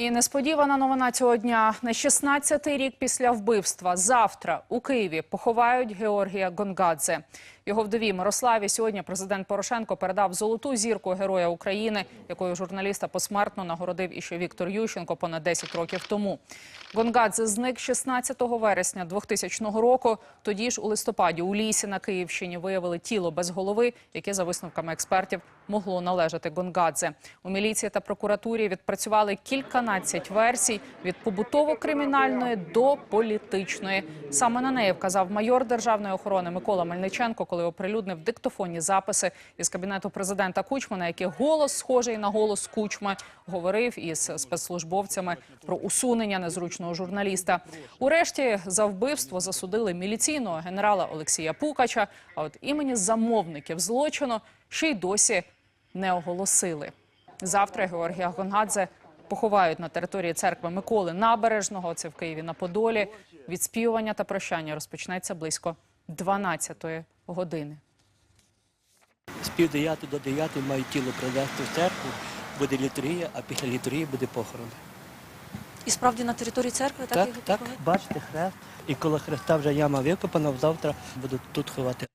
І несподівана новина цього дня. На 16-й рік після вбивства завтра у Києві поховають Георгія Гонгадзе. Його вдові Мирославі сьогодні президент Порошенко передав золоту зірку Героя України, якою журналіста посмертно нагородив іще Віктор Ющенко понад 10 років тому. Гонгадзе зник 16 вересня 2000 року. Тоді ж у листопаді у лісі на Київщині виявили тіло без голови, яке за висновками експертів могло належати Гонгадзе. У міліції та прокуратурі відпрацювали кільканадцять версій від побутово-кримінальної до політичної. Саме на неї вказав майор державної охорони Микола Мельниченко, коли оприлюднив диктофонні записи із кабінету президента Кучма, на який голос схожий на голос Кучми говорив із спецслужбовцями про усунення незручного журналіста. Урешті за вбивство засудили міліційного генерала Олексія Пукача. А от імені замовників злочину ще й досі не оголосили. Завтра Георгія Гонгадзе поховають на території церкви Миколи Набережного. Це в Києві на Подолі. Відспівування та прощання розпочнеться близько 12-ї години. З пів дев'ятої до дев'ятої мають тіло привезти в церкву, буде літургія, а після літургії буде похорон. І справді на території церкви так, Так, так, бачите хрест. І коло хреста вже яма викопана, завтра будуть тут ховати.